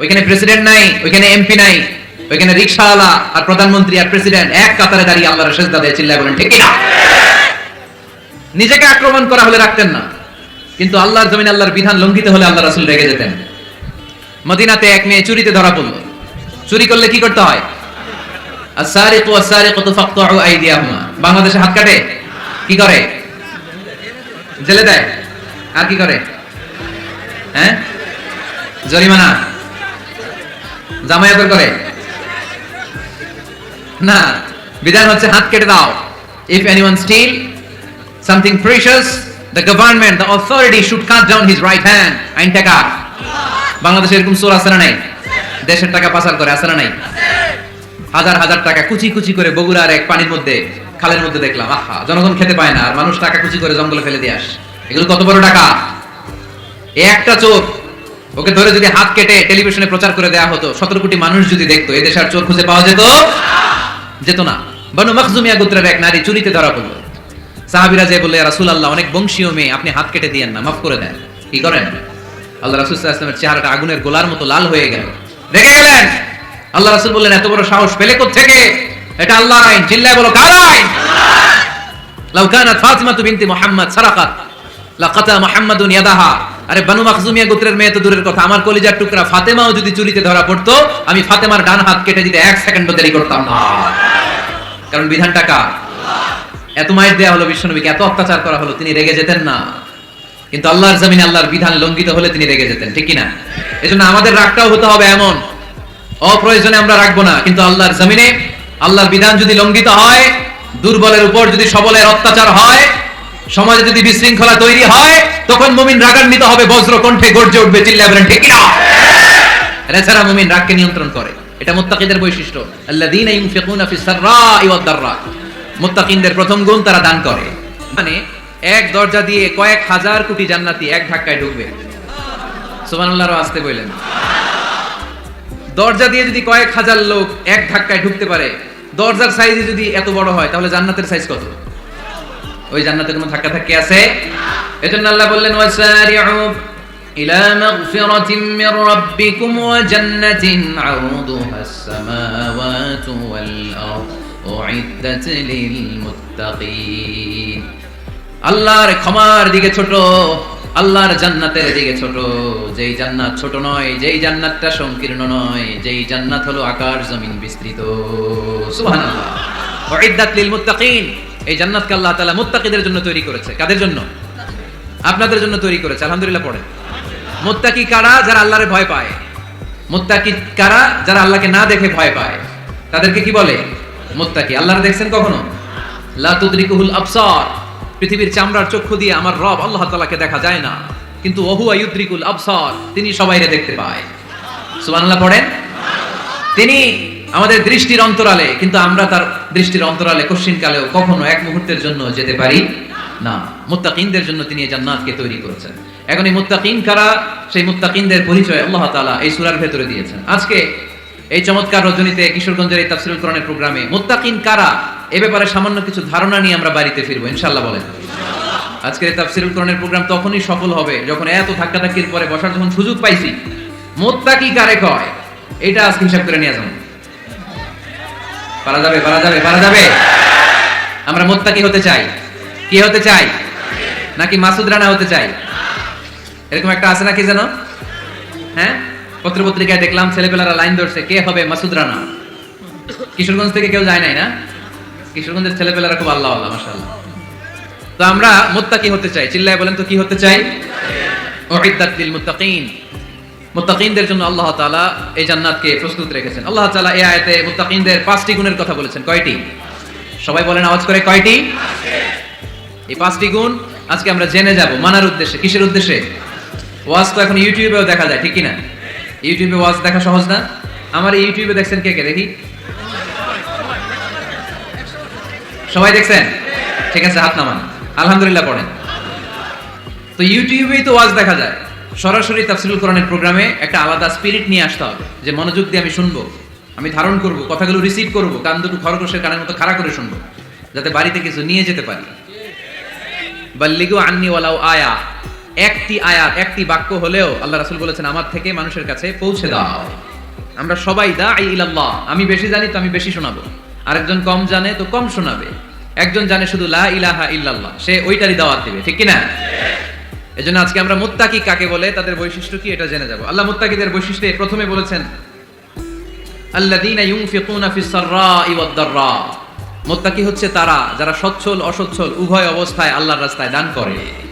ওইখানে প্রেসিডেন্ট নাই, ওইখানে এমপি নাই, ওইখানে রিক্সাওয়ালা আর প্রধানমন্ত্রী আর প্রেসিডেন্ট এক কাতারে দাঁড়িয়ে আল্লাহর শেষ দাদা চিল্লায় বলেন, ঠিক না নিজেকে আক্রমণ করা হলে রাখতেন না, কিন্তু আল্লাহর জমিন আল্লাহর বিধান লঙ্ঘিত হলে আল্লাহ রাসূল রেগে যেতেন। মদিনাতে এক মেয়ে চুরিতে ধরা পড়ল। চুরি করলে কি করতে হয়? বাংলাদেশে হাত কাটে? কি করে? জেলে দেয়? আর কি করে? হ্যাঁ? জরিমানা? জামায়াতের করে। না, বিধান হচ্ছে হাত কেটে দাও। If anyone steal something precious the government the authority should cut down his right hand আইন টাকা বাংলাদেশে এরকম চোর আছে না নাই? দেশের টাকা পাচার করে আছে না নাই? হাজার হাজার টাকা কুচি কুচি করে বগুড়ার এক পানির মধ্যে, খালের মধ্যে দেখলাম, আহা, জনগণ খেতে পায় না, আর মানুষ টাকা কুচি করে জঙ্গলে ফেলে দিয়ে আস। এগুলো কত বড় টাকা? এ একটা চোর ওকে ধরে যদি হাত কেটে টেলিভিশনে প্রচার করে দেয়া হতো, সতেরো কোটি মানুষ যদি দেখতো এদেশে আর চোর খুঁজে পাওয়া যেত? যেত না। বানু মখজুমিয়া গোত্রের এক নারী চুরিতে ধরা পড়ল। সাহাবিরা যে বলে রাসুল আল্লাহ অনেক বংশীয় মেয়ে, আপনি হাত কেটে দিয়েন না, মাফ করে দেন। কি করেন? আল্লাহ রাসুল ইসলামের চেহারাটা আগুনের গোলার মতো লাল হয়ে গেল। রেগে গেলেন। আল্লাহ রাসুল বললেন, এত বড় সাহস পেলে থেকে এটা আল্লাহ আইন, চিল্লায় বলো, কার আইন? লাউ কানাত ফাতিমাতু বিনতি মুহাম্মদ সারাকাত, লাকাতা মুহাম্মাদুন ইয়াদাহা। আরে বানু মাখজুমিয়া গোত্রের মেয়ে তো দূরের কথা। আমার কলিজার টুকরা ফাতেমাও যদি চুরিতে ধরা পড়তো, আমি ফাতেমার ডান হাত কেটে দিতে এক সেকেন্ড দেরি করতাম না। কারণ বিধানটা কার? এত মায়ের দেয়া হলো বিশ্বনবীকে, এত অত্যাচার করা হলো, তিনি রেগে যেতেন না। কিন্তু আল্লাহর জমিনে আল্লাহর বিধান লঙ্ঘিত হলে তিনি রেগে যেতেন, ঠিক কিনা? এজন্য আমাদের রাগটাও হতে হবে এমন। অপ্রয়োজনে আমরা রাখব না, কিন্তু আল্লাহর জমিনে আল্লাহর বিধান যদি লঙ্ঘিত হয়, দুর্বলের উপর যদি সবলের অত্যাচার হয় সমাজে যদি বিশৃঙ্খলা তৈরি হয়, তখন মুমিন রাগান্বিত হবে বজ্র কণ্ঠে গর্জে উঠবে চিল্লা বলেন ঠিক কিনা? এছাড়া মুমিন রাগকে নিয়ন্ত্রণ করে। এটা মুত্তাকিদের বৈশিষ্ট্য। আল্লাযীনা ইউনফিকুনা ফিস সাররাই ওয়াদ প্রথম গুণ তারা দান করে। মানে এক দরজা দিয়ে কয়েক হাজার কোটি জান্নাতি এক ধাক্কায় ঢুকবে। সুবহানাল্লাহর আসতে বললেন দরজা দিয়ে যদি কয়েক হাজার লোক এক ধাক্কায় ঢুকতে পারে, দরজার সাইজ যদি এত বড় হয়, তাহলে জান্নাতের সাইজ কত? ওই জান্নাতে কোনো ধাক্কা ধাক্কি আছে? এজন্য আল্লাহ বললেন, ওয়াসারিউ উইদ্দাত লিল মুত্তাকিন আল্লাহর ক্ষমার দিকে ছোট, আল্লাহর জান্নাতের দিকে ছোট। যেই জান্নাত ছোট নয়, যেই জান্নাতটা সংকীর্ণ নয়, যেই জান্নাত হলো আকার জমিন বিস্তৃত। সুবহানাল্লাহ। লিল মুত্তাকিন এই জান্নাতকে আল্লাহ তালা মুত্তাকিদের জন্য তৈরি করেছে। কাদের জন্য? আপনাদের জন্য তৈরি করেছে। আলহামদুলিল্লাহ পড়েন। মুত্তাকি কারা যারা আল্লাহরে ভয় পায়? মুত্তাকি কারা যারা আল্লাহকে না দেখে ভয় পায়? তাদেরকে কি বলে? মুত্তাকি। আল্লাহরে দেখছেন কখনো? লা তুদরিকুহুল পৃথিবীর চামড়ার চক্ষু দিয়ে আমার রব আল্লাহ তালাকে দেখা যায় না। কিন্তু ওহু আয়ুদ্রিকুল আবসার, তিনি সবাইরে দেখতে পায়। সুবহানাল্লাহ পড়েন? তিনি আমাদের দৃষ্টির অন্তরালে, কিন্তু আমরা তার দৃষ্টির অন্তরালে কশ্চিন কালেও কখনো এক মুহূর্তের জন্য যেতে পারি না। মুত্তাকিনদের জন্য তিনি জান্নাতকে তৈরি করেছেন। এখন এই মুত্তাকিন কারা? সেই মুত্তাকিনদের পরিচয় আল্লাহ তাআলা এই সূরার ভেতরে দিয়েছেন। আজকে এই চমৎকার রজনীতে কিশোরগঞ্জের এই তাফসিরুল কোরআনের প্রোগ্রামে মুত্তাকিন কারা? এ ব্যাপারে সামান্য কিছু ধারণা নিয়ে আমরা বাড়িতে ফিরবো, ইনশাআল্লাহ বলেন। আজকের এই তাফসিরুল কোরআনের প্রোগ্রাম তখনই সফল হবে যখন এত ধাক্কাধাক্কির পরে বসার যখন সুযোগ পাইছি। মুত্তাকি কারে কয়? এটা আজকে হিসাব করে নিয়ে যাব। পারা যাবে পারা যাবে পারা যাবে। আমরা মোত্তাকি হতে চাই। কি হতে চাই? নাকি মাসুদ রানা হতে চাই? এরকম একটা আছে নাকি যেন? হ্যাঁ? পত্র পত্রিকায় দেখলাম ছেলেপেলারা লাইন ধরছে, কে হবে মাসুদ রানা? কিশোরগঞ্জ থেকে কেউ যায় নাই না? কিশোরগঞ্জের ছেলেপেলারা খুব আল্লাহ আল্লাহ, মাশাআল্লাহ। তো আমরা মুত্তাকি হতে চাই। চিল্লায় বলেন তো কি হতে চাই? মুত্তাকিনদের জন্য আল্লাহ তাআলা এই জান্নাতকে প্রস্তুত রেখেছেন। আল্লাহ তাআলা এই আয়াতে মুত্তাকিনদের পাঁচটি গুণের কথা বলেছেন। কয়টি? সবাই বলেন আওয়াজ করে কয়টি? এই পাঁচটি গুণ আজকে আমরা জেনে যাব। মানার উদ্দেশ্যে, কিসের উদ্দেশ্যে? ওয়াজ তো এখন ইউটিউবেও দেখা যায়, ঠিক কি না ইউটিউবে ওয়াজ দেখা সহজ না? আমার ইউটিউবে দেখছেন কে কে? দেখি। সবাই দেখছেন? ঠিক আছে, হাত নামান। আলহামদুলিল্লাহ পড়েন। তো ইউটিউবেই তো ওয়াজ দেখা যায়। সরাসরি তাফসিলুল কোরআনের প্রোগ্রামে একটা আলাদা স্পিরিট নিয়ে আসতে হবে। যে মনোযোগ দিয়ে আমি শুনব, আমি ধারণ করব, কথাগুলো রিসিভ করব, কান দুটো খরগোশের কানের মতো খাড়া করে শুনব, যাতে বাড়িতে কিছু নিয়ে যেতে পারি। বাল্লিগু আন্নি ওয়ালাউ আয়া। একটি আয়াত, একটি বাক্য হলেও আল্লাহ রাসুল বলেছেন, আমার থেকে মানুষের কাছে পৌঁছে দাও। আমরা সবাই দা ইলাল্লাহ। আমি বেশি জানি তো আমি বেশি শোনাবো। আরেকজন কম জানে তো কম শোনাবে। একজন জানে শুধু লা ইলাহা ইল্লাল্লাহ। সে ওইটারই দাওয়াত দেবে। ঠিক কি না এজন্য আজকে আমরা মুত্তাকি কাকে বলে, তাদের বৈশিষ্ট্য কি এটা জেনে যাব। আল্লাহ মুত্তাকিদের বৈশিষ্ট্য প্রথমে বলেছেন, আল্লাযীনা ইউনফিকুনা ফিস সাররাই ওয়াদ দাররা। মুত্তাকি হচ্ছে তারা যারা সচ্ছল, অসচ্ছল, উভয় অবস্থায় আল্লাহর রাস্তায় দান করে।